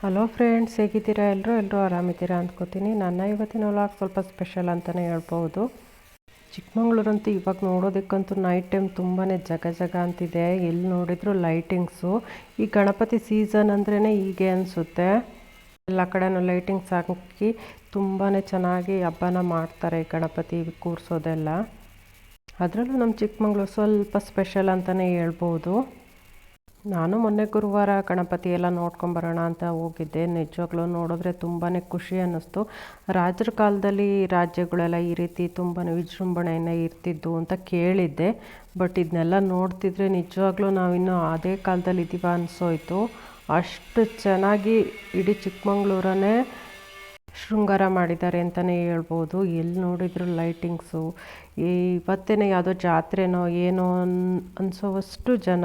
Hello friends ಹೇಗಿದ್ದೀರಾ? ಎಲ್ಲರೂ ಎಲ್ಲರೂ ಆರಾಮಿದ್ದೀರಾ ಅಂದ್ಕೋತೀನಿ. ನನ್ನ ಇವತ್ತಿನ ವ್ಲಾಗ್ ಸ್ವಲ್ಪ ಸ್ಪೆಷಲ್ ಅಂತಲೇ ಹೇಳ್ಬೋದು ಚಿಕ್ಕಮಂಗ್ಳೂರಂತೂ ಇವಾಗ ನೋಡೋದಕ್ಕಂತೂ ನೈಟ್ ಟೈಮ್ ತುಂಬಾ ಜಗ ಜಗ ಅಂತಿದೆ. ಎಲ್ಲಿ ನೋಡಿದ್ರು ಲೈಟಿಂಗ್ಸು ಈ ಗಣಪತಿ ಸೀಸನ್ ಅಂದ್ರೇ ಹೀಗೆ ಅನಿಸುತ್ತೆ. ಎಲ್ಲ ಕಡೆನೂ ಲೈಟಿಂಗ್ಸ್ ಹಾಕಿ ತುಂಬಾ ಚೆನ್ನಾಗಿ ಹಬ್ಬನ ಮಾಡ್ತಾರೆ ಗಣಪತಿ ಕೂರಿಸೋದೆಲ್ಲ. ಅದರಲ್ಲೂ ನಮ್ಮ ಚಿಕ್ಕಮಂಗ್ಳೂರು ಸ್ವಲ್ಪ ಸ್ಪೆಷಲ್ ಅಂತಲೇ ಹೇಳ್ಬೋದು ನಾನು ಮೊನ್ನೆ ಗುರುವಾರ ಗಣಪತಿ ಎಲ್ಲ ನೋಡ್ಕೊಂಬರೋಣ ಅಂತ ಹೋಗಿದ್ದೆ. ನಿಜವಾಗ್ಲೂ ನೋಡಿದ್ರೆ ತುಂಬಾ ಖುಷಿ ಅನ್ನಿಸ್ತು. ರಾಜರ ಕಾಲದಲ್ಲಿ ರಾಜ್ಯಗಳೆಲ್ಲ ಈ ರೀತಿ ತುಂಬಾ ವಿಜೃಂಭಣೆಯನ್ನು ಇರ್ತಿದ್ದು ಅಂತ ಕೇಳಿದ್ದೆ. ಬಟ್ ಇದನ್ನೆಲ್ಲ ನೋಡ್ತಿದ್ರೆ ನಿಜವಾಗ್ಲೂ ನಾವಿನ್ನೂ ಅದೇ ಕಾಲದಲ್ಲಿ ಇದೀವ ಅನಿಸೋಯ್ತು. ಅಷ್ಟು ಚೆನ್ನಾಗಿ ಇಡೀ ಚಿಕ್ಕಮಂಗ್ಳೂರನ್ನೇ ಶೃಂಗಾರ ಮಾಡಿದ್ದಾರೆ ಅಂತಲೇ ಹೇಳ್ಬೋದು. ಎಲ್ಲಿ ನೋಡಿದ್ರು ಲೈಟಿಂಗ್ಸು. ಇವತ್ತೇನೆ ಯಾವುದೋ ಜಾತ್ರೆನೋ ಏನೋ ಅನ್, ಅನಿಸೋವಷ್ಟು ಜನ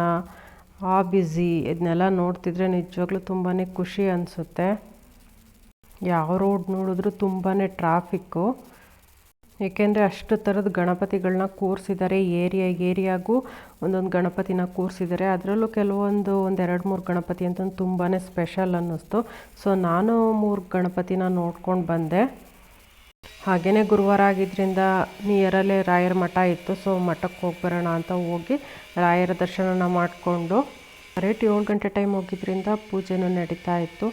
ಆ ಬ್ಯುಸಿ ಇದನ್ನೆಲ್ಲ ನೋಡ್ತಿದ್ರೆ ನಿಜವಾಗ್ಲೂ ತುಂಬಾ ಖುಷಿ ಅನಿಸುತ್ತೆ. ಯಾವ ರೋಡ್ ನೋಡಿದ್ರು ತುಂಬಾ ಟ್ರಾಫಿಕ್ಕು ಏಕೆಂದರೆ ಅಷ್ಟು ಥರದ ಗಣಪತಿಗಳನ್ನ ಕೂರಿಸಿದ್ದಾರೆ ಏರಿಯಾ ಏರಿಯಾಗೂ ಒಂದೊಂದು ಗಣಪತಿನ ಕೂರಿಸಿದ್ದಾರೆ ಅದರಲ್ಲೂ ಕೆಲವೊಂದು ಒಂದು ಎರಡು ಮೂರು ಗಣಪತಿ ಅಂತಂದು ತುಂಬಾ ಸ್ಪೆಷಲ್ ಅನ್ನಿಸ್ತು. ಸೊ ನಾನು ಮೂರು ಗಣಪತಿನ ನೋಡ್ಕೊಂಡು ಬಂದೆ. ಹಾಗೆಯೇ ಗುರುವಾರ ಆಗಿದ್ದರಿಂದ ನಿಯರಲ್ಲೇ ರಾಯರ ಮಠ ಇತ್ತು ಸೊ ಮಠಕ್ಕೆ ಹೋಗಿ ಬರೋಣ ಅಂತ ಹೋಗಿ ರಾಯರ ದರ್ಶನನ ಮಾಡಿಕೊಂಡು ಕರೆಕ್ಟ್ ಏಳು ಗಂಟೆ ಟೈಮ್ ಹೋಗಿದ್ದರಿಂದ ಪೂಜೆನೂ ನಡೀತಾ ಇತ್ತು.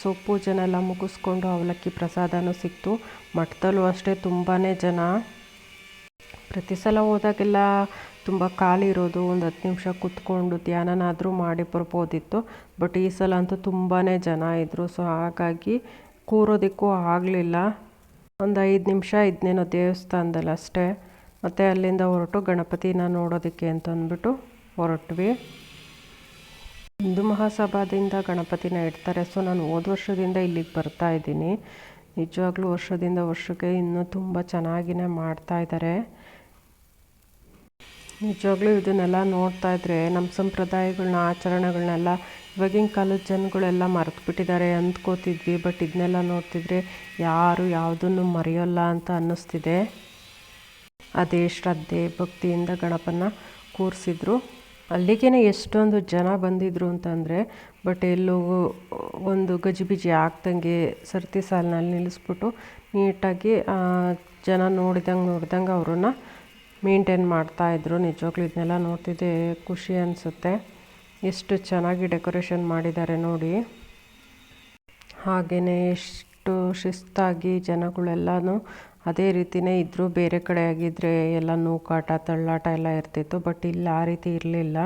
ಸೊ ಪೂಜೆನೆಲ್ಲ ಮುಗಿಸ್ಕೊಂಡು ಅವಲಕ್ಕಿ ಪ್ರಸಾದನೂ ಸಿಕ್ತು. ಮಠದಲ್ಲೂ ಅಷ್ಟೇ ತುಂಬಾ ಜನ. ಪ್ರತಿ ಸಲ ಹೋದಾಗೆಲ್ಲ ತುಂಬ ಖಾಲಿ ಇರೋದು, ಒಂದು ಹತ್ತು ನಿಮಿಷ ಕೂತ್ಕೊಂಡು ಧ್ಯಾನನಾದರೂ ಮಾಡಿ ಬರ್ಬೋದಿತ್ತು. ಬಟ್ ಈ ಸಲ ಅಂತೂ ತುಂಬಾ ಜನ ಇದ್ದರು ಸೊ ಹಾಗಾಗಿ ಕೂರೋದಕ್ಕೂ ಆಗಲಿಲ್ಲ. ಒಂದು ಐದು ನಿಮಿಷ ಇದ್ನೇನೋ ದೇವಸ್ಥಾನದಲ್ಲಿ ಅಷ್ಟೇ. ಮತ್ತು ಅಲ್ಲಿಂದ ಹೊರಟು ಗಣಪತಿನ ನೋಡೋದಕ್ಕೆ ಅಂತ ಅಂದ್ಬಿಟ್ಟು ಹೊರಟ್ವಿ. ಹಿಂದೂ ಮಹಾಸಭಾದಿಂದ ಗಣಪತಿನ ಇಡ್ತಾರೆ. ಸೊ ನಾನು ಹೋದ ವರ್ಷದಿಂದ ಇಲ್ಲಿಗೆ ಬರ್ತಾ ಇದ್ದೀನಿ. ನಿಜವಾಗ್ಲೂ ವರ್ಷದಿಂದ ವರ್ಷಕ್ಕೆ ಇನ್ನೂ ತುಂಬ ಚೆನ್ನಾಗಿನೇ ಮಾಡ್ತಾ ಇದ್ದಾರೆ. ನಿಜವಾಗ್ಲೂ ಇದನ್ನೆಲ್ಲ ನೋಡ್ತಾ ಇದ್ರೆ ನಮ್ಮ ಸಂಪ್ರದಾಯಗಳನ್ನ ಆಚರಣೆಗಳನ್ನೆಲ್ಲ ಇವಾಗಿನ ಕಾಲದ ಜನಗಳೆಲ್ಲ ಮರೆತು ಬಿಟ್ಟಿದ್ದಾರೆ ಅಂದ್ಕೋತಿದ್ವಿ, ಬಟ್ ಇದನ್ನೆಲ್ಲ ನೋಡ್ತಿದ್ರೆ ಯಾರು ಯಾವುದನ್ನು ಮರೆಯೋಲ್ಲ ಅಂತ ಅನ್ನಿಸ್ತಿದೆ. ಅದೇ ಶ್ರದ್ಧೆ, ಭಕ್ತಿಯಿಂದ ಗಣಪನ ಕೂರಿಸಿದ್ರು. ಅಲ್ಲಿಗೇನೆ ಎಷ್ಟೊಂದು ಜನ ಬಂದಿದ್ರು ಅಂತಂದರೆ, ಬಟ್ ಎಲ್ಲೂ ಒಂದು ಗಜಿಬಿಜಿ ಆಗ್ದಂಗೆ ಸರ್ತಿ ಸಾಲಿನಲ್ಲಿ ನಿಲ್ಲಿಸ್ಬಿಟ್ಟು ನೀಟಾಗಿ ಜನ ನೋಡಿದಂಗೆ ನೋಡಿದಂಗೆ ಅವ್ರನ್ನ ಮೇಂಟೈನ್ ಮಾಡ್ತಾಯಿದ್ರು ನಿಜವಾಗ್ಲೂ ಇದನ್ನೆಲ್ಲ ನೋಡ್ತಿದ್ದೆ, ಖುಷಿ ಅನಿಸುತ್ತೆ. ಎಷ್ಟು ಚೆನ್ನಾಗಿ ಡೆಕೋರೇಷನ್ ಮಾಡಿದ್ದಾರೆ ನೋಡಿ. ಹಾಗೆಯೇ ಎಷ್ಟು ಶಿಸ್ತಾಗಿ ಜನಗಳೆಲ್ಲನೂ ಅದೇ ರೀತಿಯೇ ಇದ್ದರೂ ಬೇರೆ ಕಡೆ ಆಗಿದ್ದರೆ ಎಲ್ಲ ನೂಕಾಟ, ತಳ್ಳಾಟ ಎಲ್ಲ ಇರ್ತಿತ್ತು, ಬಟ್ ಇಲ್ಲಿ, ಆ ರೀತಿ ಇರಲಿಲ್ಲ.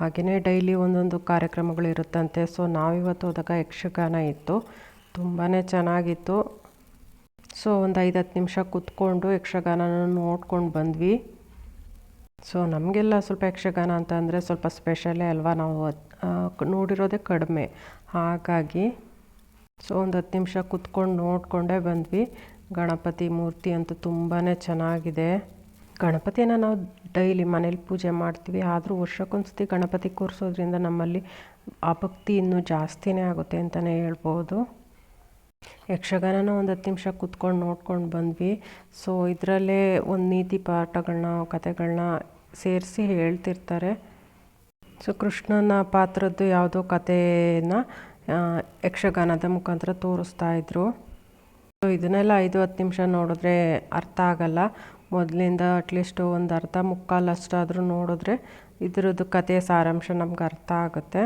ಹಾಗೆಯೇ ಡೈಲಿ ಒಂದೊಂದು ಕಾರ್ಯಕ್ರಮಗಳು ಇರುತ್ತಂತೆ, ಸೊ ನಾವಿವತ್ತು ಹೋದಾಗ ಯಕ್ಷಗಾನ ಇತ್ತು ತುಂಬಾ ಚೆನ್ನಾಗಿತ್ತು. ಸೊ ಒಂದು ಐದು ಹತ್ತು ನಿಮಿಷ ಕೂತ್ಕೊಂಡು ಯಕ್ಷಗಾನನ ನೋಡ್ಕೊಂಡು ಬಂದ್ವಿ. ಸೊ ನಮಗೆಲ್ಲ ಸ್ವಲ್ಪ ಯಕ್ಷಗಾನ ಅಂತ ಅಂದರೆ ಸ್ವಲ್ಪ ಸ್ಪೆಷಲೇ ಅಲ್ವಾ ನಾವು ನೋಡಿರೋದೇ ಕಡಿಮೆ. ಹಾಗಾಗಿ ಸೊ ಒಂದು ಹತ್ತು ನಿಮಿಷ ಕುತ್ಕೊಂಡು ನೋಡಿಕೊಂಡೇ ಬಂದ್ವಿ. ಗಣಪತಿ ಮೂರ್ತಿ ಅಂತೂ ತುಂಬಾ ಚೆನ್ನಾಗಿದೆ. ಗಣಪತಿಯನ್ನು ನಾವು ಡೈಲಿ ಮನೇಲಿ ಪೂಜೆ ಮಾಡ್ತೀವಿ. ಆದರೂ ವರ್ಷಕ್ಕೊಂದ್ಸತಿ ಗಣಪತಿ ಕೂರಿಸೋದ್ರಿಂದ ನಮ್ಮಲ್ಲಿ ಆ ಭಕ್ತಿ ಇನ್ನೂ ಜಾಸ್ತಿನೇ ಆಗುತ್ತೆ ಅಂತಲೇ ಹೇಳ್ಬೋದು. ಯಕ್ಷಗಾನನ ಒಂದು ಹತ್ತು ನಿಮಿಷ ಕೂತ್ಕೊಂಡು ನೋಡ್ಕೊಂಡು ಬಂದ್ವಿ. ಸೊ ಇದರಲ್ಲೇ ಒಂದು ನೀತಿ ಪಾಠಗಳನ್ನ ಕತೆಗಳನ್ನ ಸೇರಿಸಿ ಹೇಳ್ತಿರ್ತಾರೆ. ಸೊ ಕೃಷ್ಣನ ಪಾತ್ರದ್ದು ಯಾವುದೋ ಕಥೆನ ಯಕ್ಷಗಾನದ ಮುಖಾಂತರ ತೋರಿಸ್ತಾ ಇದ್ರು. ಸೊ ಇದನ್ನೆಲ್ಲ ಐದು ಹತ್ತು ನಿಮಿಷ ನೋಡಿದ್ರೆ ಅರ್ಥ ಆಗಲ್ಲ. ಮೊದಲಿಂದ ಅಟ್ಲೀಸ್ಟ್ ಒಂದು ಅರ್ಧ ಮುಕ್ಕಾಲು ಅಷ್ಟಾದರೂ ನೋಡಿದ್ರೆ ಇದರದ್ದು ಕಥೆಯ ಸಾರಾಂಶ ನಮ್ಗೆ ಅರ್ಥ ಆಗುತ್ತೆ.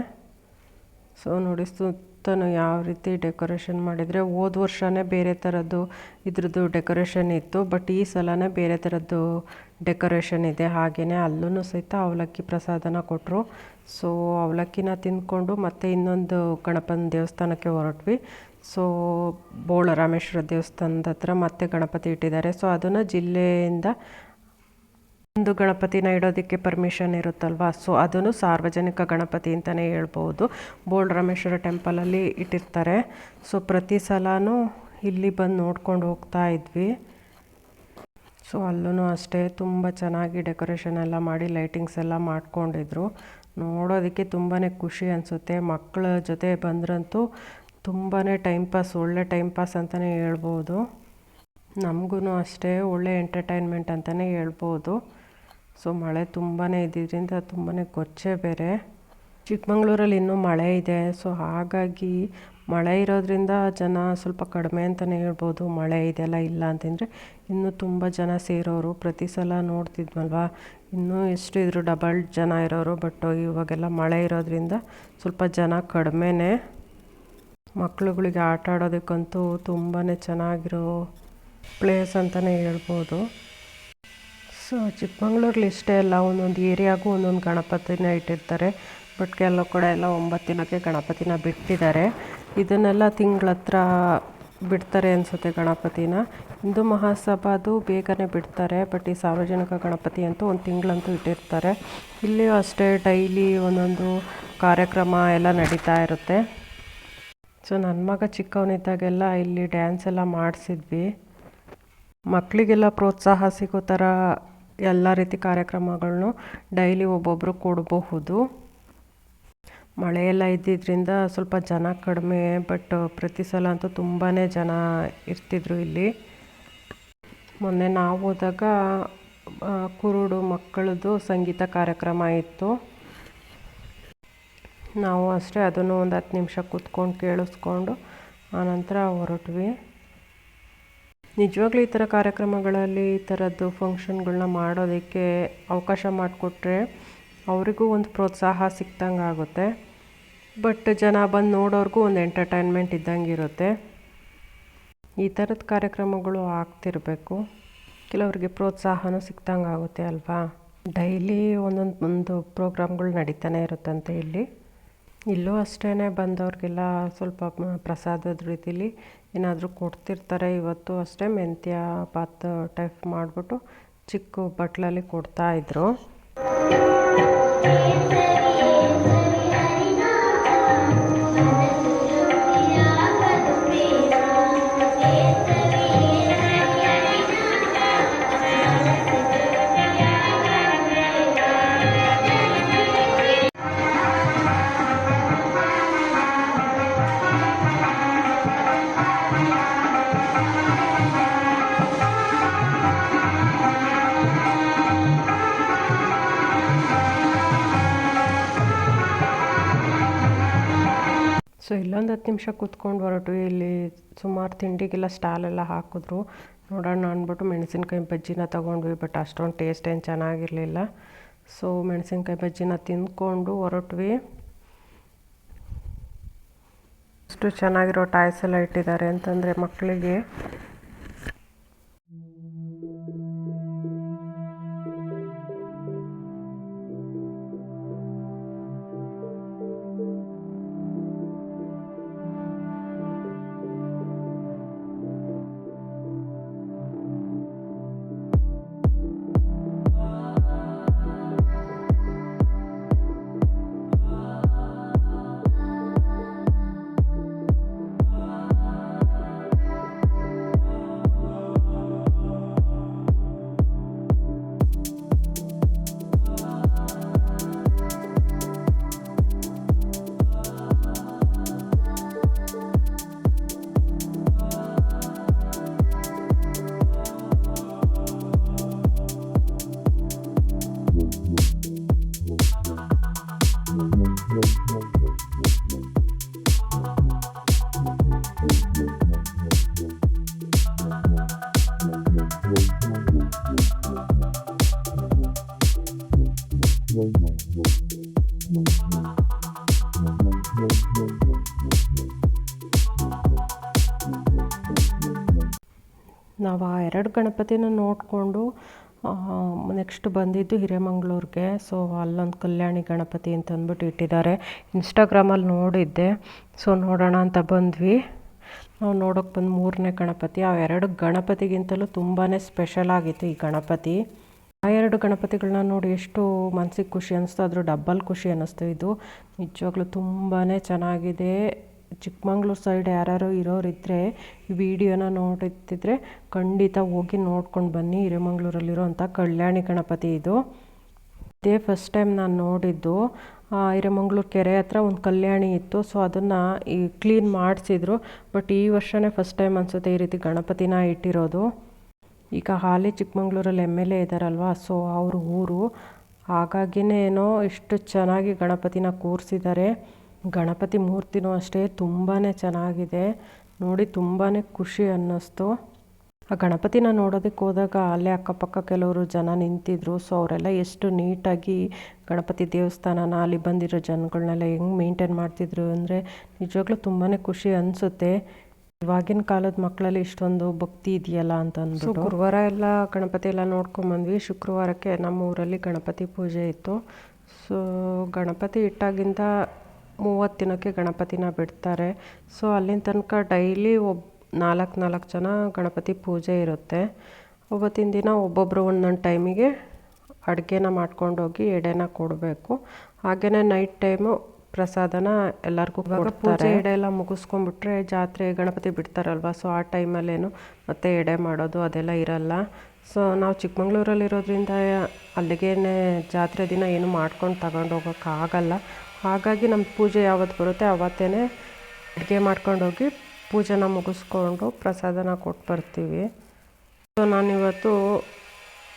ಸೊ ನೋಡಿ ಯಾವ ರೀತಿ ಡೆಕೋರೇಷನ್ ಮಾಡಿದರೆ, ಹೋದ ವರ್ಷವೇ ಬೇರೆ ಥರದ್ದು ಇದ್ರದ್ದು ಡೆಕೋರೇಷನ್ ಇತ್ತು, ಬಟ್ ಈ ಸಲನೇ ಬೇರೆ ಥರದ್ದು ಡೆಕೋರೇಷನ್ ಇದೆ. ಹಾಗೆಯೇ ಅಲ್ಲೂ ಸಹಿತ ಅವಲಕ್ಕಿ ಪ್ರಸಾದನ ಕೊಟ್ಟರು ಸೊ ಅವಲಕ್ಕಿನ ತಿಂದ್ಕೊಂಡು ಮತ್ತೆ ಇನ್ನೊಂದು ಗಣಪನ ದೇವಸ್ಥಾನಕ್ಕೆ ಹೊರಟ್ವಿ. ಸೊ ಬೋಳ ರಾಮೇಶ್ವರ ದೇವಸ್ಥಾನದ ಹತ್ರ ಮತ್ತೆ ಗಣಪತಿ ಇಟ್ಟಿದ್ದಾರೆ. ಸೊ ಅದನ್ನು ಜಿಲ್ಲೆಯಿಂದ ಒಂದು ಗಣಪತಿನ ಇಡೋದಕ್ಕೆ ಪರ್ಮಿಷನ್ ಇರುತ್ತಲ್ವಾ? ಸೊ ಅದನ್ನು ಸಾರ್ವಜನಿಕ ಗಣಪತಿ ಅಂತಲೇ ಹೇಳ್ಬೋದು. ಬೋಲ್ಡ್ ರಾಮೇಶ್ವರ ಟೆಂಪಲಲ್ಲಿ ಇಟ್ಟಿರ್ತಾರೆ. ಸೊ ಪ್ರತಿ ಸಲವೂ ಇಲ್ಲಿ ಬಂದು ನೋಡ್ಕೊಂಡು ಹೋಗ್ತಾ ಇದ್ವಿ. ಸೊ ಅಲ್ಲೂ ಅಷ್ಟೇ ತುಂಬ ಚೆನ್ನಾಗಿ ಡೆಕೋರೇಷನ್ ಎಲ್ಲ ಮಾಡಿ ಲೈಟಿಂಗ್ಸ್ ಎಲ್ಲ ಮಾಡ್ಕೊಂಡಿದ್ರು. ನೋಡೋದಕ್ಕೆ ತುಂಬಾ ಖುಷಿ ಅನಿಸುತ್ತೆ. ಮಕ್ಕಳ ಜೊತೆ ಬಂದ್ರಂತೂ ತುಂಬಾ ಟೈಮ್ ಪಾಸ್ ಒಳ್ಳೆ ಟೈಮ್ ಪಾಸ್ ಅಂತಲೇ ಹೇಳ್ಬೋದು. ನಮಗೂ ಅಷ್ಟೇ ಒಳ್ಳೆ ಎಂಟರ್ಟೈನ್ಮೆಂಟ್ ಅಂತಲೇ ಹೇಳ್ಬೋದು. ಸೊ ಮಳೆ ತುಂಬಾ ಇದ್ದಿದ್ದರಿಂದ ತುಂಬಾ ಕೊಚ್ಚೆ ಬೇರೆ. ಚಿಕ್ಕಮಂಗ್ಳೂರಲ್ಲಿ ಇನ್ನೂ ಮಳೆ ಇದೆ. ಸೊ ಹಾಗಾಗಿ ಮಳೆ ಇರೋದ್ರಿಂದ ಜನ ಸ್ವಲ್ಪ ಕಡಿಮೆ ಅಂತಲೇ ಹೇಳ್ಬೋದು. ಮಳೆ ಇದೆಲ್ಲ ಇಲ್ಲ ಅಂತಂದರೆ ಇನ್ನೂ ತುಂಬ ಜನ ಸೇರೋರು. ಪ್ರತಿ ಸಲ ನೋಡ್ತಿದ್ವಲ್ವ? ಇನ್ನೂ ಎಷ್ಟು ಇದ್ರು ಡಬಲ್ ಜನ ಇರೋರು. ಬಟ್ ಇವಾಗೆಲ್ಲ ಮಳೆ ಇರೋದ್ರಿಂದ ಸ್ವಲ್ಪ ಜನ ಕಡಿಮೆನೇ. ಮಕ್ಳುಗಳಿಗೆ ಆಟ ಆಡೋದಕ್ಕಂತೂ ತುಂಬಾ ಚೆನ್ನಾಗಿರೋ ಪ್ಲೇಸ್ ಅಂತಲೇ ಹೇಳ್ಬೋದು. ಸೊ ಚಿಕ್ಕಮಂಗ್ಳೂರಲ್ಲಿ ಇಷ್ಟೇ ಅಲ್ಲ, ಒಂದೊಂದು ಏರಿಯಾಗೂ ಒಂದೊಂದು ಗಣಪತಿನ ಇಟ್ಟಿರ್ತಾರೆ. ಬಟ್ ಕೆಲವು ಕಡೆ ಎಲ್ಲ ಒಂಬತ್ತು ದಿನಕ್ಕೆ ಗಣಪತಿನ ಬಿಟ್ಟಿದ್ದಾರೆ. ಇದನ್ನೆಲ್ಲ ತಿಂಗಳ ಹತ್ರ ಬಿಡ್ತಾರೆ ಅನಿಸುತ್ತೆ ಗಣಪತಿನ. ಹಿಂದೂ ಮಹಾಸಭಾದು ಬೇಗನೆ ಬಿಡ್ತಾರೆ, ಬಟ್ ಈ ಸಾರ್ವಜನಿಕ ಗಣಪತಿ ಅಂತೂ ಒಂದು ತಿಂಗಳಂತೂ ಇಟ್ಟಿರ್ತಾರೆ. ಇಲ್ಲಿಯೂ ಅಷ್ಟೇ ಡೈಲಿ ಒಂದೊಂದು ಕಾರ್ಯಕ್ರಮ ಎಲ್ಲ ನಡೀತಾ ಇರುತ್ತೆ. ಸೊ ನನ್ನ ಮಗ ಚಿಕ್ಕವನಿದ್ದಾಗೆಲ್ಲ ಇಲ್ಲಿ ಡ್ಯಾನ್ಸ್ ಎಲ್ಲ ಮಾಡಿಸಿದ್ವಿ. ಮಕ್ಕಳಿಗೆಲ್ಲ ಪ್ರೋತ್ಸಾಹ ಸಿಗೋ ಥರ ಎಲ್ಲ ರೀತಿ ಕಾರ್ಯಕ್ರಮಗಳನ್ನು ಡೈಲಿ ಒಬ್ಬೊಬ್ಬರು ಕೊಡಬಹುದು. ಮಳೆ ಎಲ್ಲ ಇದ್ದಿದ್ದರಿಂದ ಸ್ವಲ್ಪ ಜನ ಕಡಿಮೆ, ಬಟ್ ಪ್ರತಿ ಸಲ ಅಂತೂ ತುಂಬಾ ಜನ ಇರ್ತಿದ್ರು ಇಲ್ಲಿ. ಮೊನ್ನೆ ನಾವು ಹೋದಾಗ ಕುರುಡು ಮಕ್ಕಳದ್ದು ಸಂಗೀತ ಕಾರ್ಯಕ್ರಮ ಇತ್ತು. ನಾವು ಅಷ್ಟೇ ಅದನ್ನು ಒಂದು ಹತ್ತು ನಿಮಿಷ ಕೂತ್ಕೊಂಡು ಕೇಳಿಸ್ಕೊಂಡು ಆನಂತರ ಹೊರಟ್ವಿ. ನಿಜವಾಗ್ಲೂ ಈ ಥರ ಕಾರ್ಯಕ್ರಮಗಳಲ್ಲಿ ಈ ಥರದ್ದು ಫಂಕ್ಷನ್ಗಳನ್ನ ಮಾಡೋದಕ್ಕೆ ಅವಕಾಶ ಮಾಡಿಕೊಟ್ರೆ ಅವರಿಗೂ ಒಂದು ಪ್ರೋತ್ಸಾಹ ಸಿಕ್ದಂಗೆ ಆಗುತ್ತೆ. ಬಟ್ ಜನ ಬಂದು ನೋಡೋರ್ಗೂ ಒಂದು ಎಂಟರ್ಟೈನ್ಮೆಂಟ್ ಇದ್ದಂಗೆ ಇರುತ್ತೆ. ಈ ಥರದ ಕಾರ್ಯಕ್ರಮಗಳು ಆಗ್ತಿರಬೇಕು. ಕೆಲವರಿಗೆ ಪ್ರೋತ್ಸಾಹನೂ ಸಿಕ್ದಂಗೆ ಆಗುತ್ತೆ ಅಲ್ವಾ? ಡೈಲಿ ಒಂದೊಂದು ಒಂದು ಪ್ರೋಗ್ರಾಮ್ಗಳು ನಡೀತಾನೆ ಇರುತ್ತಂತೆ ಇಲ್ಲಿ. ಇಲ್ಲೂ ಅಷ್ಟೇ ಬಂದವ್ರಿಗೆಲ್ಲ ಸ್ವಲ್ಪ ಪ್ರಸಾದದ ರೀತಿಲಿ ಏನಾದರೂ ಕೊಡ್ತಿರ್ತಾರೆ ಇವತ್ತು ಅಷ್ಟೇ ಮೆಂತ್ಯ ಪಾತ್ ಟೈಪ್ ಮಾಡಿಬಿಟ್ಟು ಚಿಕ್ಕ ಬಟ್ಲಲ್ಲಿ ಕೊಡ್ತಾ ಹತ್ತು ನಿಮಿಷ ಕೂತ್ಕೊಂಡು ಹೊರಟು, ಇಲ್ಲಿ ಸುಮಾರು ತಿಂಡಿಗೆಲ್ಲ ಸ್ಟಾಲೆಲ್ಲ ಹಾಕಿದ್ರು. ನೋಡೋಣ ಅಂದ್ಬಿಟ್ಟು ಮೆಣಸಿನ್ಕಾಯಿ ಬಜ್ಜಿನ ತೊಗೊಂಡ್ವಿ, ಬಟ್ ಅಷ್ಟೊಂದು ಟೇಸ್ಟ್ ಏನು ಚೆನ್ನಾಗಿರಲಿಲ್ಲ. ಸೊ ಮೆಣಸಿನ್ಕಾಯಿ ಬಜ್ಜಿನ ತಿಂದ್ಕೊಂಡು ಹೊರಟ್ವಿ. ಅಷ್ಟು ಚೆನ್ನಾಗಿರೋ ಟಾಯ್ಸ್ ಎಲ್ಲ ಇಟ್ಟಿದ್ದಾರೆ ಅಂತಂದರೆ ಮಕ್ಕಳಿಗೆ ಎರಡು ಗಣಪತಿನ ನೋಡಿಕೊಂಡು ನೆಕ್ಸ್ಟ್ ಬಂದಿದ್ದು ಹಿರೇಮಂಗ್ಳೂರಿಗೆ. ಸೊ ಅಲ್ಲೊಂದು ಕಲ್ಯಾಣಿ ಗಣಪತಿ ಅಂತ ಅಂದ್ಬಿಟ್ಟು ಇಟ್ಟಿದ್ದಾರೆ. ಇನ್ಸ್ಟಾಗ್ರಾಮಲ್ಲಿ ನೋಡಿದ್ದೆ. ಸೊ ನೋಡೋಣ ಅಂತ ಬಂದ್ವಿ. ನಾವು ನೋಡೋಕೆ ಬಂದು ಮೂರನೇ ಗಣಪತಿ. ಆ ಎರಡು ಗಣಪತಿಗಿಂತಲೂ ತುಂಬಾ ಸ್ಪೆಷಲ್ ಆಗಿತ್ತು ಈ ಗಣಪತಿ. ಆ ಎರಡು ಗಣಪತಿಗಳನ್ನ ನೋಡಿ ಎಷ್ಟು ಮನಸ್ಸಿಗೆ ಖುಷಿ ಅನ್ನಿಸ್ತು ಅದ್ರ ಡಬ್ಬಲ್ ಖುಷಿ ಅನ್ನಿಸ್ತು ಇದು. ನಿಜವಾಗ್ಲೂ ತುಂಬಾ ಚೆನ್ನಾಗಿದೆ. ಚಿಕ್ಕಮಂಗ್ಳೂರು ಸೈಡ್ ಯಾರ್ಯಾರು ಇರೋರಿದ್ದರೆ ಈ ವಿಡಿಯೋನ ನೋಡುತ್ತಿದ್ದರೆ ಖಂಡಿತ ಹೋಗಿ ನೋಡ್ಕೊಂಡು ಬನ್ನಿ. ಹಿರೇಮಂಗ್ಳೂರಲ್ಲಿರೋಂಥ ಕಲ್ಯಾಣಿ ಗಣಪತಿ ಇದು. ಇದೇ ಫಸ್ಟ್ ಟೈಮ್ ನಾನು ನೋಡಿದ್ದು. ಹಿರೇಮಂಗ್ಳೂರು ಕೆರೆ ಹತ್ರ ಒಂದು ಕಲ್ಯಾಣಿ ಇತ್ತು. ಸೊ ಅದನ್ನು ಈ ಕ್ಲೀನ್ ಮಾಡಿಸಿದ್ರು. ಬಟ್ ಈ ವರ್ಷನೇ ಫಸ್ಟ್ ಟೈಮ್ ಅನಿಸುತ್ತೆ ಈ ರೀತಿ ಗಣಪತಿನ ಇಟ್ಟಿರೋದು. ಈಗ ಹಾಲಿ ಚಿಕ್ಕಮಂಗ್ಳೂರಲ್ಲಿ ಎಂ ಎಲ್ ಎ ಇದ್ದಾರಲ್ವ ಸೊ ಅವ್ರ ಊರು. ಹಾಗಾಗಿನೇ ಏನೋ ಇಷ್ಟು ಚೆನ್ನಾಗಿ ಗಣಪತಿನ ಕೂರಿಸಿದ್ದಾರೆ ಗಣಪತಿ ಮೂರ್ತಿನೂ ಅಷ್ಟೇ ತುಂಬಾ ಚೆನ್ನಾಗಿದೆ. ನೋಡಿ ತುಂಬಾ ಖುಷಿ ಅನ್ನಿಸ್ತು. ಆ ಗಣಪತಿನ ನೋಡೋದಕ್ಕೆ ಹೋದಾಗ ಅಲ್ಲೇ ಅಕ್ಕಪಕ್ಕ ಕೆಲವರು ಜನ ನಿಂತಿದ್ರು. ಸೊ ಅವರೆಲ್ಲ ಎಷ್ಟು ನೀಟಾಗಿ ಗಣಪತಿ ದೇವಸ್ಥಾನನ ಅಲ್ಲಿ ಬಂದಿರೋ ಜನಗಳನ್ನೆಲ್ಲ ಹೆಂಗೆ ಮೇಂಟೈನ್ ಮಾಡ್ತಿದ್ರು ಅಂದರೆ ನಿಜವಾಗ್ಲೂ ತುಂಬಾ ಖುಷಿ ಅನಿಸುತ್ತೆ. ಇವಾಗಿನ ಕಾಲದ ಮಕ್ಕಳಲ್ಲಿ ಇಷ್ಟೊಂದು ಭಕ್ತಿ ಇದೆಯಲ್ಲ ಅಂತ ಗುರುವಾರ ಎಲ್ಲ ಗಣಪತಿ ಎಲ್ಲ ನೋಡ್ಕೊಂಬಂದ್ವಿ ಶುಕ್ರವಾರಕ್ಕೆ ನಮ್ಮ ಊರಲ್ಲಿ ಗಣಪತಿ ಪೂಜೆ ಇತ್ತು. ಸೊ ಗಣಪತಿ ಇಟ್ಟಾಗಿಂದ ಮೂವತ್ತು ದಿನಕ್ಕೆ ಗಣಪತಿನ ಬಿಡ್ತಾರೆ. ಸೊ ಅಲ್ಲಿನ ತನಕ ಡೈಲಿ ಒಬ್ ನಾಲ್ಕು ನಾಲ್ಕು ಜನ ಗಣಪತಿ ಪೂಜೆ ಇರುತ್ತೆ. ಅವತ್ತಿನ ದಿನ ಒಬ್ಬೊಬ್ಬರು ಒಂದೊಂದು ಟೈಮಿಗೆ ಅಡುಗೆನ ಮಾಡ್ಕೊಂಡೋಗಿ ಎಡೆನ ಕೊಡಬೇಕು. ಹಾಗೆಯೇ ನೈಟ್ ಟೈಮು ಪ್ರಸಾದನ ಎಲ್ಲರಿಗೂ ಪೂಜೆ ಎಡೆ ಎಲ್ಲ ಮುಗಿಸ್ಕೊಂಡ್ಬಿಟ್ರೆ ಜಾತ್ರೆ ಗಣಪತಿ ಬಿಡ್ತಾರಲ್ವ? ಸೊ ಆ ಟೈಮಲ್ಲೇನು ಮತ್ತೆ ಎಡೆ ಮಾಡೋದು ಅದೆಲ್ಲ ಇರಲ್ಲ. ಸೊ ನಾವು ಚಿಕ್ಕಮಂಗ್ಳೂರಲ್ಲಿರೋದ್ರಿಂದ ಅಲ್ಲಿಗೇ ಜಾತ್ರೆ ದಿನ ಏನು ಮಾಡ್ಕೊಂಡು ತಗೊಂಡು ಹೋಗೋಕ್ಕಾಗಲ್ಲ ಹಾಗಾಗಿ ನಮ್ಮ ಪೂಜೆ ಯಾವತ್ತು ಬರುತ್ತೆ ಆವತ್ತೇ ಅಡುಗೆ ಮಾಡ್ಕೊಂಡೋಗಿ ಪೂಜೆನ ಮುಗಿಸ್ಕೊಂಡು ಪ್ರಸಾದನ ಕೊಟ್ಟು ಬರ್ತೀವಿ. ಸೊ ನಾನಿವತ್ತು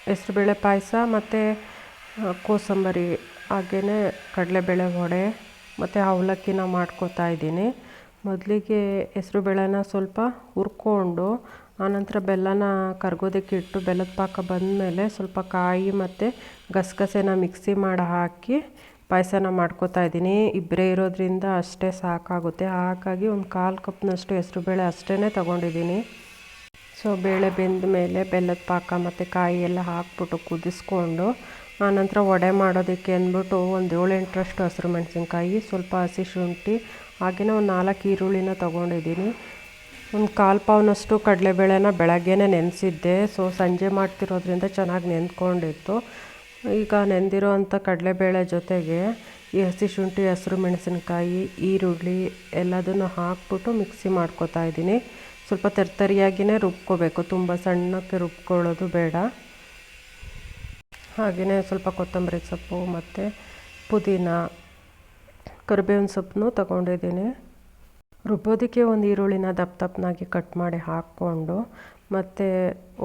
ಹೆಸ್ರುಬೇಳೆ ಪಾಯಸ ಮತ್ತು ಕೋಸಂಬರಿ ಹಾಗೆಯೇ ಕಡಲೆಬೇಳೆ ವಡೆ ಮತ್ತು ಅವಲಕ್ಕಿನ ಮಾಡ್ಕೋತಾ ಇದ್ದೀನಿ. ಮೊದಲಿಗೆ ಹೆಸ್ರುಬೇಳೆನ ಸ್ವಲ್ಪ ಹುರ್ಕೊಂಡು, ಆನಂತರ ಬೆಲ್ಲನ ಕರ್ಗೋದಕ್ಕೆ ಇಟ್ಟು ಬೆಲ್ಲದ ಪಾಕ ಬಂದಮೇಲೆ ಸ್ವಲ್ಪ ಕಾಯಿ ಮತ್ತು ಗಸಗಸೆನ ಮಿಕ್ಸಿ ಮಾಡಿ ಹಾಕಿ ಪಾಯಸನ ಮಾಡ್ಕೋತಾ ಇದ್ದೀನಿ. ಇಬ್ಬರೇ ಇರೋದ್ರಿಂದ ಅಷ್ಟೇ ಸಾಕಾಗುತ್ತೆ. ಹಾಗಾಗಿ ಒಂದು ಕಾಲು ಕಪ್ನಷ್ಟು ಹೆಸ್ರುಬೇಳೆ ಅಷ್ಟೇ ತೊಗೊಂಡಿದ್ದೀನಿ. ಸೊ ಬೇಳೆ ಬೆಂದ ಮೇಲೆ ಬೆಲ್ಲದ ಪಾಕ ಮತ್ತು ಕಾಯಿ ಎಲ್ಲ ಹಾಕ್ಬಿಟ್ಟು ಕುದಿಸ್ಕೊಂಡು, ಆನಂತರ ವಡೆ ಮಾಡೋದಕ್ಕೆ ಅಂದ್ಬಿಟ್ಟು ಒಂದು ಏಳೆಂಟರಷ್ಟು ಹಸಿರು ಮೆಣಸಿನ್ಕಾಯಿ, ಸ್ವಲ್ಪ ಹಸಿ ಶುಂಠಿ ಹಾಗೆಯೇ ಒಂದು ನಾಲ್ಕು ಈರುಳ್ಳಿನ ತೊಗೊಂಡಿದ್ದೀನಿ. ಒಂದು ಕಾಲು ಪಾವ್ನಷ್ಟು ಕಡಲೆಬೇಳೆನ ಬೆಳಗ್ಗೆನೇ ನೆನೆಸಿದ್ದೆ. ಸೊ ಸಂಜೆ ಮಾಡ್ತಿರೋದ್ರಿಂದ ಚೆನ್ನಾಗಿ ನೆಂದ್ಕೊಂಡಿತ್ತು ಈಗ ನೆಂದಿರೋ ಅಂಥ ಕಡಲೆಬೇಳೆ ಜೊತೆಗೆ ಈ ಹಸಿ ಶುಂಠಿ, ಹಸಿರು ಮೆಣಸಿನಕಾಯಿ, ಈರುಳ್ಳಿ ಎಲ್ಲದನ್ನು ಹಾಕ್ಬಿಟ್ಟು ಮಿಕ್ಸಿ ಮಾಡ್ಕೊತಾ ಇದ್ದೀನಿ. ಸ್ವಲ್ಪ ತರ್ತರಿಯಾಗಿಯೇ ರುಬ್ಕೋಬೇಕು. ತುಂಬ ಸಣ್ಣಕ್ಕೆ ರುಬ್ಕೊಳ್ಳೋದು ಬೇಡ. ಹಾಗೆಯೇ ಸ್ವಲ್ಪ ಕೊತ್ತಂಬರಿ ಸೊಪ್ಪು ಮತ್ತು ಪುದೀನ, ಕರಿಬೇವಿನ ಸೊಪ್ಪನ್ನು ತಗೊಂಡಿದ್ದೀನಿ. ರುಬ್ಬೋದಕ್ಕೆ ಒಂದು ಈರುಳ್ಳಿನ ದಪ್ಪ ದಪ್ಪನಾಗಿ ಕಟ್ ಮಾಡಿ ಹಾಕ್ಕೊಂಡು ಮತ್ತು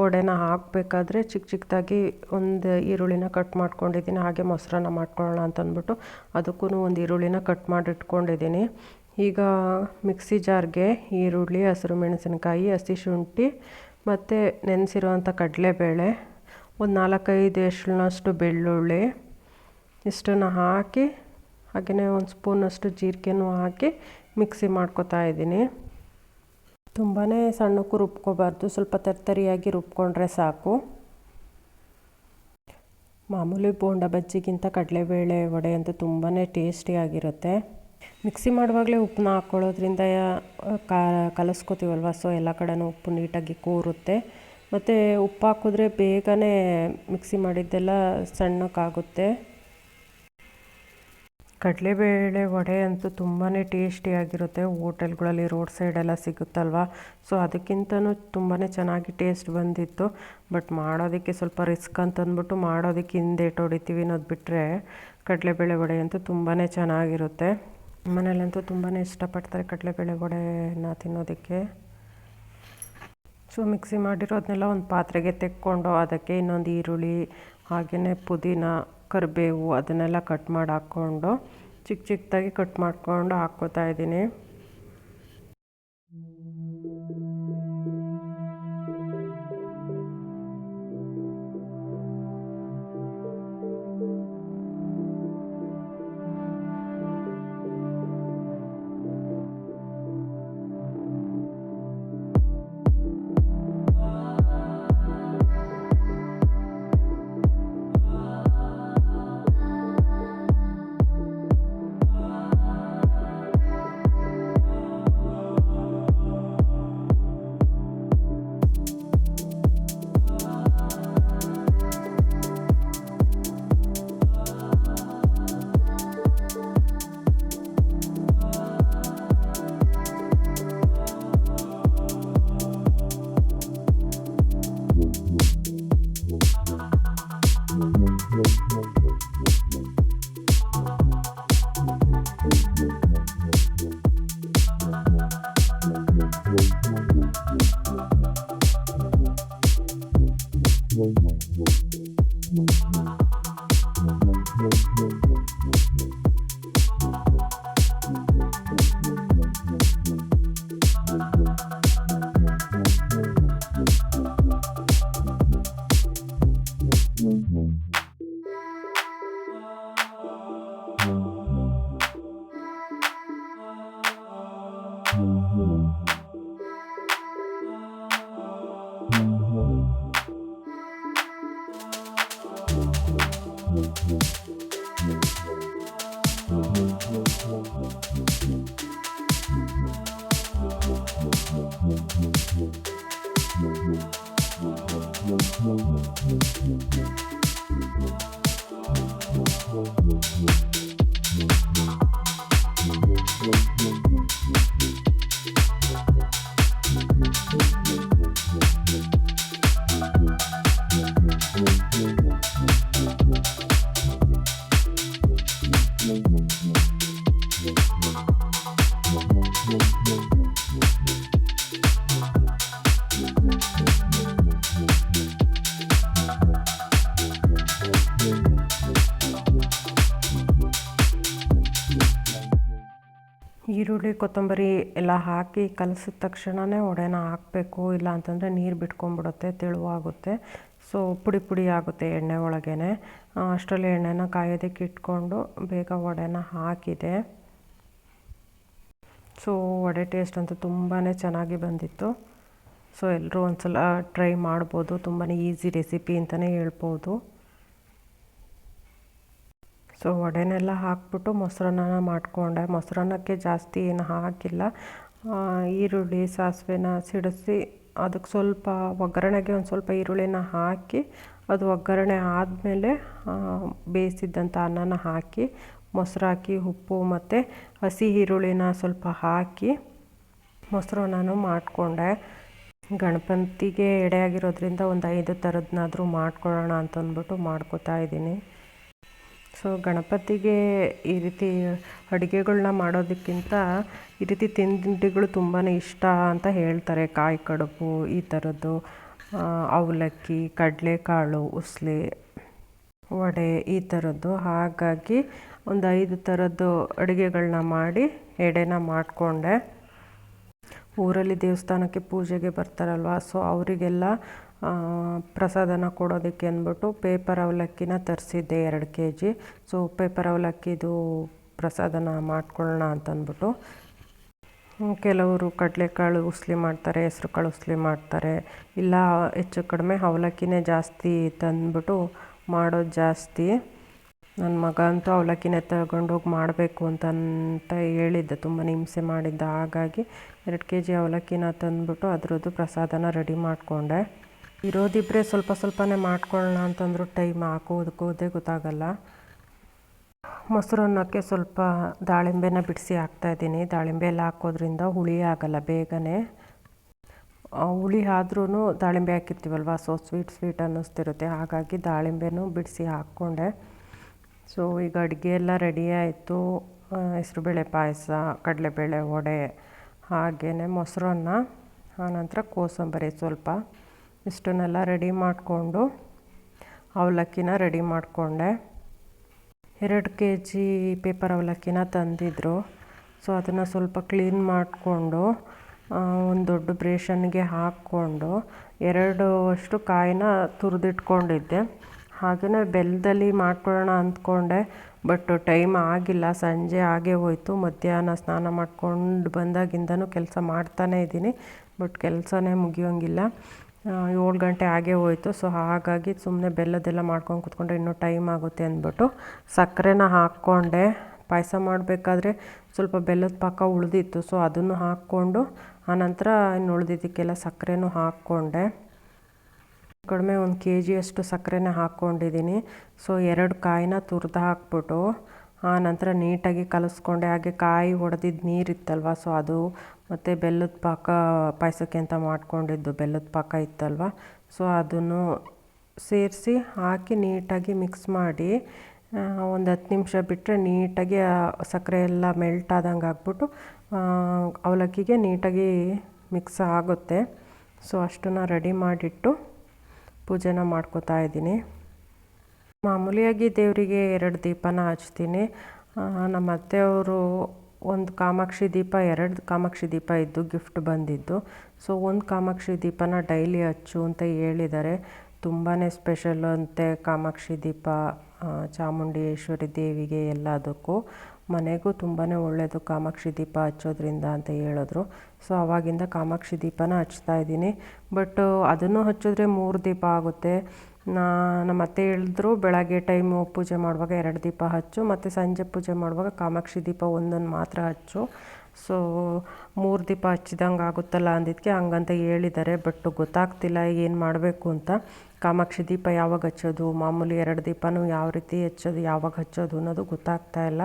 ವಡೆನ ಹಾಕಬೇಕಾದ್ರೆ ಚಿಕ್ಕ ಚಿಕ್ಕದಾಗಿ ಒಂದು ಈರುಳ್ಳಿನ ಕಟ್ ಮಾಡ್ಕೊಂಡಿದ್ದೀನಿ. ಹಾಗೆ ಮೊಸರನ್ನ ಮಾಡ್ಕೊಳ್ಳೋಣ ಅಂತ ಅಂದ್ಬಿಟ್ಟು ಅದಕ್ಕೂ ಒಂದು ಈರುಳ್ಳಿನ ಕಟ್ ಮಾಡಿ ಇಟ್ಕೊಂಡಿದ್ದೀನಿ ಈಗ ಮಿಕ್ಸಿ ಜಾರ್ಗೆ ಈರುಳ್ಳಿ, ಹಸಿರು ಮೆಣಸಿನಕಾಯಿ, ಹಸಿ ಶುಂಠಿ ಮತ್ತು ನೆನೆಸಿರುವಂಥ ಕಡಲೆಬೇಳೆ, ಒಂದು ನಾಲ್ಕೈದು ಎಷ್ಟನಷ್ಟು ಬೆಳ್ಳುಳ್ಳಿ ಇಷ್ಟನ್ನು ಹಾಕಿ ಹಾಗೆಯೇ ಒಂದು ಸ್ಪೂನಷ್ಟು ಜೀರಿಗೆನೂ ಹಾಕಿ ಮಿಕ್ಸಿ ಮಾಡ್ಕೊತಾ ಇದ್ದೀನಿ. ತುಂಬಾ ಸಣ್ಣಕ್ಕೂ ರುಬ್ಕೋಬಾರ್ದು, ಸ್ವಲ್ಪ ತರ್ತರಿಯಾಗಿ ರುಬ್ಕೊಂಡ್ರೆ ಸಾಕು. ಮಾಮೂಲಿ ಬೋಂಡ ಬಜ್ಜಿಗಿಂತ ಕಡಲೆಬೇಳೆ ವಡೆ ಅಂತೂ ತುಂಬಾ ಟೇಸ್ಟಿಯಾಗಿರುತ್ತೆ ಮಿಕ್ಸಿ ಮಾಡುವಾಗಲೇ ಉಪ್ಪನ್ನ ಹಾಕ್ಕೊಳ್ಳೋದ್ರಿಂದ ಕಲಸ್ಕೊತೀವಲ್ವಾ? ಸೊ ಎಲ್ಲ ಕಡೆನೂ ಉಪ್ಪು ನೀಟಾಗಿ ಕೂರುತ್ತೆ. ಮತ್ತು ಉಪ್ಪು ಹಾಕಿದ್ರೆ ಬೇಗನೆ ಮಿಕ್ಸಿ ಮಾಡಿದ್ದೆಲ್ಲ ಸಣ್ಣಕ್ಕಾಗುತ್ತೆ. ಕಡಲೆಬೇಳೆ ವಡೆ ಅಂತೂ ತುಂಬಾ ಟೇಸ್ಟಿಯಾಗಿರುತ್ತೆ ಹೋಟೆಲ್ಗಳಲ್ಲಿ ರೋಡ್ ಸೈಡೆಲ್ಲ ಸಿಗುತ್ತಲ್ವ? ಸೊ ಅದಕ್ಕಿಂತನೂ ತುಂಬಾ ಚೆನ್ನಾಗಿ ಟೇಸ್ಟ್ ಬಂದಿತ್ತು. ಬಟ್ ಮಾಡೋದಕ್ಕೆ ಸ್ವಲ್ಪ ರಿಸ್ಕ್ ಅಂತಂದ್ಬಿಟ್ಟು ಮಾಡೋದಕ್ಕೆ ಹಿಂದೆ ಹೊಡಿತೀವಿ ಅನ್ನೋದು ಬಿಟ್ಟರೆ ಕಡಲೆಬೇಳೆ ವಡೆ ಅಂತೂ ತುಂಬಾ ಚೆನ್ನಾಗಿರುತ್ತೆ. ಮನೇಲಂತೂ ತುಂಬಾ ಇಷ್ಟಪಡ್ತಾರೆ ಕಡಲೆಬೇಳೆ ವಡೆನ ತಿನ್ನೋದಕ್ಕೆ. ಸೊ ಮಿಕ್ಸಿ ಮಾಡಿರೋದನ್ನೆಲ್ಲ ಒಂದು ಪಾತ್ರೆಗೆ ತೆಕ್ಕೊಂಡು ಅದಕ್ಕೆ ಇನ್ನೊಂದು ಈರುಳ್ಳಿ ಹಾಗೆಯೇ ಪುದೀನ ಕರಿಬೇವು ಅದನ್ನೆಲ್ಲ ಕಟ್ ಮಾಡಿ ಹಾಕ್ಕೊಂಡು ಚಿಕ್ಕ ಚಿಕ್ಕದಾಗಿ ಕಟ್ ಮಾಡಿಕೊಂಡು ಹಾಕ್ಕೋತಾ ಇದ್ದೀನಿ. ಈರುಳ್ಳಿ ಕೊತ್ತಂಬರಿ ಎಲ್ಲ ಹಾಕಿ ಕಲಸಿದ ತಕ್ಷಣವೇ ಒಡೆನ ಹಾಕಬೇಕು. ಇಲ್ಲ ಅಂತಂದರೆ ನೀರು ಬಿಟ್ಕೊಂಡ್ಬಿಡುತ್ತೆ, ತೆಳುವಾಗುತ್ತೆ. ಸೊ ಪುಡಿ ಪುಡಿ ಆಗುತ್ತೆ ಎಣ್ಣೆ ಒಳಗೇ ಅಷ್ಟರಲ್ಲಿ ಎಣ್ಣೆನ ಕಾಯೋದಕ್ಕೆ ಇಟ್ಕೊಂಡು ಬೇಗ ವಡೆನ ಹಾಕಿದೆ. ಸೊ ವಡೆ ಟೇಸ್ಟ್ ಅಂತೂ ತುಂಬಾ ಚೆನ್ನಾಗಿ ಬಂದಿತ್ತು. ಸೊ ಎಲ್ಲರೂ ಒಂದು ಸಲ ಟ್ರೈ ಮಾಡ್ಬೋದು. ತುಂಬಾ ಈಸಿ ರೆಸಿಪಿ ಅಂತಲೇ ಹೇಳ್ಬೋದು. ಸೊ ವಡೆನೆಲ್ಲ ಹಾಕ್ಬಿಟ್ಟು ಮೊಸರನ್ನ ಮಾಡಿಕೊಂಡೆ. ಮೊಸರನ್ನಕ್ಕೆ ಜಾಸ್ತಿ ಏನು ಹಾಕಿಲ್ಲ. ಈರುಳ್ಳಿ, ಸಾಸಿವೆನ ಸಿಡಿಸಿ ಅದಕ್ಕೆ ಸ್ವಲ್ಪ ಒಗ್ಗರಣೆಗೆ ಒಂದು ಸ್ವಲ್ಪ ಈರುಳ್ಳಿನ ಹಾಕಿ ಅದು ಒಗ್ಗರಣೆ ಆದಮೇಲೆ ಬೇಯಿಸಿದ್ದಂಥ ಅನ್ನನ ಹಾಕಿ, ಮೊಸರು ಹಾಕಿ, ಉಪ್ಪು ಮತ್ತು ಹಸಿ ಈರುಳ್ಳಿನ ಸ್ವಲ್ಪ ಹಾಕಿ ಮೊಸರು ನಾನು ಮಾಡಿಕೊಂಡೆ. ಗಣಪತಿಗೆ ಎಡೆಯಾಗಿರೋದ್ರಿಂದ ಒಂದು ಐದು ಥರದನ್ನಾದರೂ ಮಾಡ್ಕೊಳ್ಳೋಣ ಅಂತಂದ್ಬಿಟ್ಟು ಮಾಡ್ಕೋತಾ ಇದ್ದೀನಿ. ಸೊ ಗಣಪತಿಗೆ ಈ ರೀತಿ ಅಡುಗೆಗಳನ್ನ ಮಾಡೋದಕ್ಕಿಂತ ಈ ರೀತಿ ತಿಂಡಿಗಳು ತುಂಬಾ ಇಷ್ಟ ಅಂತ ಹೇಳ್ತಾರೆ. ಕಾಯಿ ಕಡುಬು, ಈ ಥರದ್ದು ಅವಲಕ್ಕಿ, ಕಡಲೆಕಾಳು, ಉಸ್ಲಿ, ವಡೆ, ಈ ಥರದ್ದು. ಹಾಗಾಗಿ ಒಂದು ಐದು ಥರದ್ದು ಅಡುಗೆಗಳನ್ನ ಮಾಡಿ ಎಡೆನ ಮಾಡಿಕೊಂಡೆ. ಊರಲ್ಲಿ ದೇವಸ್ಥಾನಕ್ಕೆ ಪೂಜೆಗೆ ಬರ್ತಾರಲ್ವ, ಸೊ ಅವರಿಗೆಲ್ಲ ಪ್ರಸಾದನ ಕೊಡೋದಕ್ಕೆ ಅಂದ್ಬಿಟ್ಟು ಪೇಪರ್ ಅವಲಕ್ಕಿನ ತರಿಸಿದ್ದೆ ಎರಡು ಕೆ ಜಿ ಸೊ ಪೇಪರ್ ಅವಲಕ್ಕಿದು ಪ್ರಸಾದನ ಮಾಡ್ಕೊಳ್ಳೋಣ ಅಂತಂದ್ಬಿಟ್ಟು ಕೆಲವರು ಕಡಲೆಕಾಳು ಉಸ್ಲಿ ಮಾಡ್ತಾರೆ ಹೆಸ್ರು ಕಾಳು ಉಸ್ಲಿ ಮಾಡ್ತಾರೆ. ಇಲ್ಲ, ಹೆಚ್ಚು ಕಡಿಮೆ ಅವಲಕ್ಕಿನೇ ಜಾಸ್ತಿ ತಂದ್ಬಿಟ್ಟು ಮಾಡೋದು ಜಾಸ್ತಿ. ನನ್ನ ಮಗ ಅಂತೂ ಅವಲಕ್ಕಿನೇ ತಗೊಂಡೋಗಿ ಮಾಡಬೇಕು ಅಂತಂತ ಅಂತ ಹೇಳಿದ್ದೆ, ತುಂಬ ಹಿಂಸೆ ಮಾಡಿದ್ದ. ಹಾಗಾಗಿ ಎರಡು ಕೆ ಜಿ ಅವಲಕ್ಕಿನ ತಂದ್ಬಿಟ್ಟು ಅದರದ್ದು ಪ್ರಸಾದನ ರೆಡಿ ಮಾಡಿಕೊಂಡೆ. ಇರೋದಿಬ್ಬರೇ ಸ್ವಲ್ಪ ಸ್ವಲ್ಪನೇ ಮಾಡ್ಕೊಳ್ಳೋಣ ಅಂತಂದ್ರು ಟೈಮ್ ಹಾಕೋದಕ್ಕೋದೇ ಗೊತ್ತಾಗಲ್ಲ. ಮೊಸರನ್ನಕ್ಕೆ ಸ್ವಲ್ಪ ದಾಳಿಂಬೆನ ಬಿಡಿಸಿ ಹಾಕ್ತಾಯಿದ್ದೀನಿ ದಾಳಿಂಬೆ ಎಲ್ಲ ಹಾಕೋದ್ರಿಂದ ಹುಳಿ ಆಗಲ್ಲ ಬೇಗನೆ. ಹುಳಿ ಆದ್ರೂ ದಾಳಿಂಬೆ ಹಾಕಿರ್ತೀವಲ್ವ? ಸೊ ಸ್ವೀಟ್ ಸ್ವೀಟ್ ಅನ್ನಿಸ್ತಿರುತ್ತೆ. ಹಾಗಾಗಿ ದಾಳಿಂಬೆನೂ ಬಿಡಿಸಿ ಹಾಕ್ಕೊಂಡೆ. ಸೊ ಈಗ ಅಡುಗೆ ಎಲ್ಲ ರೆಡಿ ಆಯಿತು. ಹೆಸರುಬೇಳೆ ಪಾಯಸ, ಕಡಲೆಬೇಳೆ ವಡೆ ಹಾಗೆಯೇ ಮೊಸರನ್ನ ಆನಂತರ ಕೋಸಂಬರಿ ಸ್ವಲ್ಪ. ಇಷ್ಟನ್ನೆಲ್ಲ ರೆಡಿ ಮಾಡಿಕೊಂಡು ಅವಲಕ್ಕಿನ ರೆಡಿ ಮಾಡಿಕೊಂಡೆ. ಎರಡು ಕೆ ಜಿ ಪೇಪರ್ ಅವಲಕ್ಕಿನ ತಂದಿದ್ದರು ಸೊ ಅದನ್ನು ಸ್ವಲ್ಪ ಕ್ಲೀನ್ ಮಾಡಿಕೊಂಡು ಒಂದು ದೊಡ್ಡ ಬ್ರೇಷನ್ಗೆ ಹಾಕ್ಕೊಂಡು ಎರಡು ಅಷ್ಟು ಕಾಯಿನ ತುರಿದಿಟ್ಕೊಂಡಿದ್ದೆ. ಹಾಗೆಯೇ ಬೆಲ್ಲದಲ್ಲಿ ಮಾಡ್ಕೊಳ್ಳೋಣ ಅಂದ್ಕೊಂಡೆ, ಬಟ್ ಟೈಮ್ ಆಗಿಲ್ಲ. ಸಂಜೆ ಆಗೇ ಹೋಯಿತು. ಮಧ್ಯಾಹ್ನ ಸ್ನಾನ ಮಾಡ್ಕೊಂಡು ಬಂದಾಗಿಂದನೂ ಕೆಲಸ ಮಾಡ್ತಾನೇ ಇದ್ದೀನಿ, ಬಟ್ ಕೆಲಸನೇ ಮುಗಿಯೋಂಗಿಲ್ಲ. ಏಳು ಗಂಟೆ ಆಗೇ ಹೋಯಿತು. ಸೊ ಹಾಗಾಗಿ ಸುಮ್ಮನೆ ಬೆಲ್ಲದೆಲ್ಲ ಮಾಡ್ಕೊಂಡು ಕೂತ್ಕೊಂಡ್ರೆ ಇನ್ನೂ ಟೈಮ್ ಆಗುತ್ತೆ ಅಂದ್ಬಿಟ್ಟು ಸಕ್ಕರೆನ ಹಾಕ್ಕೊಂಡೆ. ಪಾಯಸ ಮಾಡಬೇಕಾದ್ರೆ ಸ್ವಲ್ಪ ಬೆಲ್ಲದ ಪಾಕ ಉಳಿದಿತ್ತು. ಸೊ ಅದನ್ನು ಹಾಕ್ಕೊಂಡು ಆನಂತರ ಇನ್ನು ಉಳಿದಿದ್ದಕ್ಕೆಲ್ಲ ಸಕ್ಕರೆನೂ ಹಾಕ್ಕೊಂಡೆ. ಕಡಿಮೆ ಒಂದು ಕೆ ಜಿಯಷ್ಟು ಸಕ್ಕರೆನ ಹಾಕ್ಕೊಂಡಿದ್ದೀನಿ. ಸೊ ಎರಡು ಕಾಯಿನ ತುರಿದು ಹಾಕ್ಬಿಟ್ಟು ಆನಂತರ ನೀಟಾಗಿ ಕಲಸ್ಕೊಂಡೆ. ಹಾಗೆ ಕಾಯಿ ಒಡೆದಿದ್ದು ನೀರಿತ್ತಲ್ವ ಸೊ ಅದು ಮತ್ತು ಬೆಲ್ಲದ ಪಾಕ ಪಾಯಸಕ್ಕೆ ಅಂತ ಮಾಡಿಕೊಂಡಿದ್ದು. ಬೆಲ್ಲದ ಪಾಕ ಇತ್ತಲ್ವ? ಸೊ ಅದನ್ನು ಸೇರಿಸಿ ಹಾಕಿ ನೀಟಾಗಿ ಮಿಕ್ಸ್ ಮಾಡಿ ಒಂದು ಹತ್ತು ನಿಮಿಷ ಬಿಟ್ಟರೆ ನೀಟಾಗಿ ಸಕ್ಕರೆ ಎಲ್ಲ ಮೆಲ್ಟ್ ಆದಂಗೆ ಆಗ್ಬಿಟ್ಟು ಅವಲಕ್ಕಿಗೆ ನೀಟಾಗಿ ಮಿಕ್ಸ್ ಆಗುತ್ತೆ. ಸೊ ಅಷ್ಟನ್ನು ರೆಡಿ ಮಾಡಿಟ್ಟು ಪೂಜೆನ ಮಾಡ್ಕೋತಾ ಇದ್ದೀನಿ. ಮಾಮೂಲಿಯಾಗಿ ದೇವರಿಗೆ ಎರಡು ದೀಪನ ಹಚ್ತೀನಿ. ನಮ್ಮ ಅತ್ತೆಯವರು ಒಂದು ಕಾಮಾಕ್ಷಿ ದೀಪ, ಎರಡು ಕಾಮಾಕ್ಷಿ ದೀಪ ಇದ್ದು ಗಿಫ್ಟ್ ಬಂದಿದ್ದು. ಸೊ, ಒಂದು ಕಾಮಾಕ್ಷಿ ದೀಪನ ಡೈಲಿ ಹಚ್ಚು ಅಂತ ಹೇಳಿದ್ದಾರೆ ತುಂಬಾ ಸ್ಪೆಷಲ್ ಅಂತೆ ಕಾಮಾಕ್ಷಿ ದೀಪ ಚಾಮುಂಡೇಶ್ವರಿ ದೇವಿಗೆ ಎಲ್ಲದಕ್ಕೂ. ಮನೆಗೂ ತುಂಬಾ ಒಳ್ಳೆಯದು ಕಾಮಾಕ್ಷಿ ದೀಪ ಹಚ್ಚೋದ್ರಿಂದ ಅಂತ ಹೇಳಿದ್ರು. ಸೊ, ಅವಾಗಿಂದ ಕಾಮಾಕ್ಷಿ ದೀಪನ ಹಚ್ತಾ ಇದ್ದೀನಿ. ಬಟ್, ಅದನ್ನು ಹಚ್ಚಿದ್ರೆ ಮೂರು ದೀಪ ಆಗುತ್ತೆ. ನಾ ನಮ್ಮ ಅತ್ತೆ ಹೇಳಿದ್ರು, ಬೆಳಗ್ಗೆ ಟೈಮು ಪೂಜೆ ಮಾಡುವಾಗ ಎರಡು ದೀಪ ಹಚ್ಚು, ಮತ್ತು ಸಂಜೆ ಪೂಜೆ ಮಾಡುವಾಗ ಕಾಮಾಕ್ಷಿ ದೀಪ ಒಂದನ್ನು ಮಾತ್ರ ಹಚ್ಚು. ಸೊ ಮೂರು ದೀಪ ಹಚ್ಚಿದಂಗೆ ಆಗುತ್ತಲ್ಲ ಅಂದಿದ್ದಕ್ಕೆ ಹಂಗಂತ ಹೇಳಿದ್ದಾರೆ ಬಟ್ ಗೊತ್ತಾಗ್ತಿಲ್ಲ ಏನು ಮಾಡಬೇಕು ಅಂತ. ಕಾಮಾಕ್ಷಿ ದೀಪ ಯಾವಾಗ ಹಚ್ಚೋದು, ಮಾಮೂಲಿ ಎರಡು ದೀಪನೂ ಯಾವ ರೀತಿ ಹಚ್ಚೋದು, ಯಾವಾಗ ಹಚ್ಚೋದು ಅನ್ನೋದು ಗೊತ್ತಾಗ್ತಾ ಇಲ್ಲ.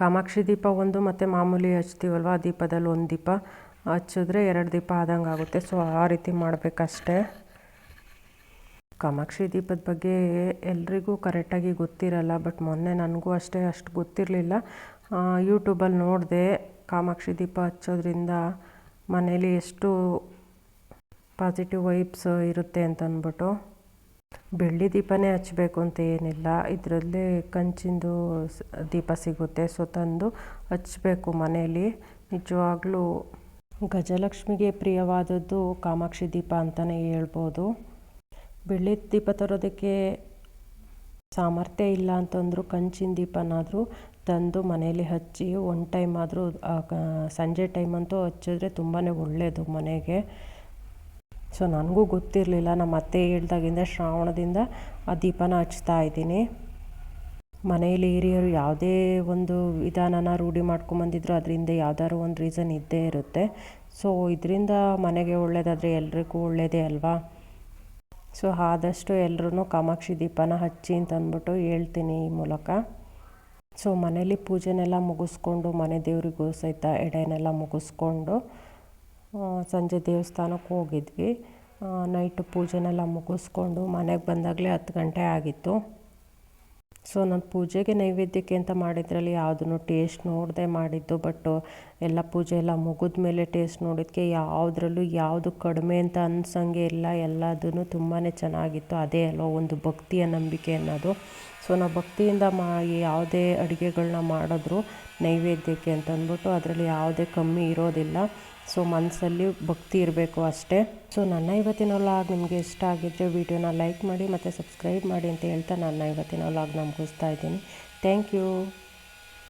ಕಾಮಾಕ್ಷಿ ದೀಪ ಒಂದು ಮತ್ತು ಮಾಮೂಲಿ ಹಚ್ತೀವಲ್ವ, ಆ ದೀಪದಲ್ಲಿ ಒಂದು ದೀಪ ಹಚ್ಚಿದ್ರೆ ಎರಡು ದೀಪ ಆದಂಗೆ ಆಗುತ್ತೆ. ಸೊ ಆ ರೀತಿ ಮಾಡಬೇಕಷ್ಟೇ. ಕಾಮಾಕ್ಷಿ ದೀಪದ ಬಗ್ಗೆ ಎಲ್ರಿಗೂ ಕರೆಕ್ಟಾಗಿ ಗೊತ್ತಿರಲ್ಲ, ಬಟ್ ಮೊನ್ನೆ ನನಗೂ ಅಷ್ಟೇ ಅಷ್ಟು ಗೊತ್ತಿರಲಿಲ್ಲ. ಯೂಟ್ಯೂಬಲ್ಲಿ ನೋಡಿದೆ ಕಾಮಾಕ್ಷಿ ದೀಪ ಹಚ್ಚೋದ್ರಿಂದ ಮನೇಲಿ ಎಷ್ಟು ಪಾಸಿಟಿವ್ ವೈಬ್ಸ್ ಇರುತ್ತೆ ಅಂತ ಅಂದ್ಬಿಟ್ಟು ಬೆಳ್ಳಿ ದೀಪನೇ ಹಚ್ಚಬೇಕು ಅಂತ ಏನಿಲ್ಲ. ಇದರಲ್ಲೇ ಕಂಚಿಂದು ದೀಪ ಸಿಗುತ್ತೆ. ಸೊ, ತಂದು ಹಚ್ಚಬೇಕು ಮನೆಯಲ್ಲಿ ನಿಜವಾಗ್ಲೂ ಗಜಲಕ್ಷ್ಮಿಗೆ ಪ್ರಿಯವಾದದ್ದು ಕಾಮಾಕ್ಷಿ ದೀಪ ಅಂತಲೇ ಹೇಳ್ಬೋದು. ಬೆಳ್ಳಿ ದೀಪ ತರೋದಕ್ಕೆ ಸಾಮರ್ಥ್ಯ ಇಲ್ಲ ಅಂತಂದರೂ, ಕಂಚಿನ ದೀಪನಾದರೂ ತಂದು ಮನೆಯಲ್ಲಿ ಹಚ್ಚಿ ಒನ್ ಟೈಮ್ ಆದರೂ ಸಂಜೆ ಟೈಮ್ ಅಂತೂ ಹಚ್ಚಿದ್ರೆ ತುಂಬಾ ಒಳ್ಳೆಯದು ಮನೆಗೆ. ಸೊ ನನಗೂ ಗೊತ್ತಿರಲಿಲ್ಲ ನಮ್ಮ ಅತ್ತೆ ಹೇಳ್ದಾಗಿಂದ ಶ್ರಾವಣದಿಂದ ಆ ದೀಪನ ಹಚ್ತಾ ಇದ್ದೀನಿ. ಮನೆಯಲ್ಲಿ ಹಿರಿಯರು ಯಾವುದೇ ಒಂದು ವಿಧಾನನ ರೂಢಿ ಮಾಡ್ಕೊಂಬಂದಿದ್ರು, ಅದರಿಂದ ಯಾವ್ದಾದ್ರು ಒಂದು ರೀಸನ್ ಇದ್ದೇ ಇರುತ್ತೆ. ಸೊ ಇದರಿಂದ ಮನೆಗೆ ಒಳ್ಳೆಯದಾದರೆ ಎಲ್ರಿಗೂ ಒಳ್ಳೆಯದೇ ಅಲ್ವಾ? ಸೊ ಆದಷ್ಟು ಎಲ್ಲರೂ ಕಾಮಾಕ್ಷಿ ದೀಪನ ಹಚ್ಚಿ ಅಂತ ಅಂದ್ಬಿಟ್ಟು ಹೇಳ್ತೀನಿ ಈ ಮೂಲಕ. ಸೊ ಮನೇಲಿ ಪೂಜೆನೆಲ್ಲ ಮುಗಿಸ್ಕೊಂಡು ಮನೆ ದೇವರಿಗೂ ಸಹಿತ ಎಡೆನೆಲ್ಲ ಮುಗಿಸ್ಕೊಂಡು ಸಂಜೆ ದೇವಸ್ಥಾನಕ್ಕೆ ಹೋಗಿದ್ವಿ. ನೈಟ್ ಪೂಜೆನೆಲ್ಲ ಮುಗಿಸ್ಕೊಂಡು ಮನೆಗೆ ಬಂದಾಗಲೇ ಹತ್ತು ಗಂಟೆ ಆಗಿತ್ತು. ಸೊ ನಾನು ಪೂಜೆಗೆ ನೈವೇದ್ಯಕ್ಕೆ ಅಂತ ಮಾಡಿದ್ರಲ್ಲಿ ಯಾವುದನ್ನು ಟೇಸ್ಟ್ ನೋಡದೆ ಮಾಡಿದ್ದು ಬಟ್ ಎಲ್ಲ ಪೂಜೆ ಎಲ್ಲ ಮುಗಿದ ಮೇಲೆ ಟೇಸ್ಟ್ ನೋಡಿದ್ದಕ್ಕೆ ಯಾವುದ್ರಲ್ಲೂ ಯಾವುದು ಕಡಿಮೆ ಅಂತ ಅನ್ಸಂಗೆ ಇಲ್ಲ. ಎಲ್ಲದೂ ತುಂಬಾ ಚೆನ್ನಾಗಿತ್ತು. ಅದೇ ಅಲ್ವ ಒಂದು ಭಕ್ತಿಯ ನಂಬಿಕೆ ಅನ್ನೋದು. ಸೊ ನಾವು ಭಕ್ತಿಯಿಂದ ಮಾ ಯಾವುದೇ ಅಡುಗೆಗಳನ್ನ ಮಾಡಿದ್ರು ನೈವೇದ್ಯಕ್ಕೆ ಅಂತ ಅಂದ್ಬಿಟ್ಟು ಅದರಲ್ಲಿ ಯಾವುದೇ ಕಮ್ಮಿ ಇರೋದಿಲ್ಲ. ಸೊ ಮನಸ್ಸಲ್ಲಿ ಭಕ್ತಿ ಇರಬೇಕು ಅಷ್ಟೇ. ಸೊ ನನ್ನ ಇವತ್ತಿನ ವ್ಲಾಗ್ ನಿಮಗೆ ಇಷ್ಟ ಆಗಿದ್ದರೆ ವೀಡಿಯೋನ ಲೈಕ್ ಮಾಡಿ ಮತ್ತು ಸಬ್ಸ್ಕ್ರೈಬ್ ಮಾಡಿ ಅಂತ ಹೇಳ್ತಾ ನನ್ನ ಇವತ್ತಿನ ವ್ಲಾಗ್ನ ಮುಗಿಸ್ತಾ ಇದ್ದೀನಿ. Thank you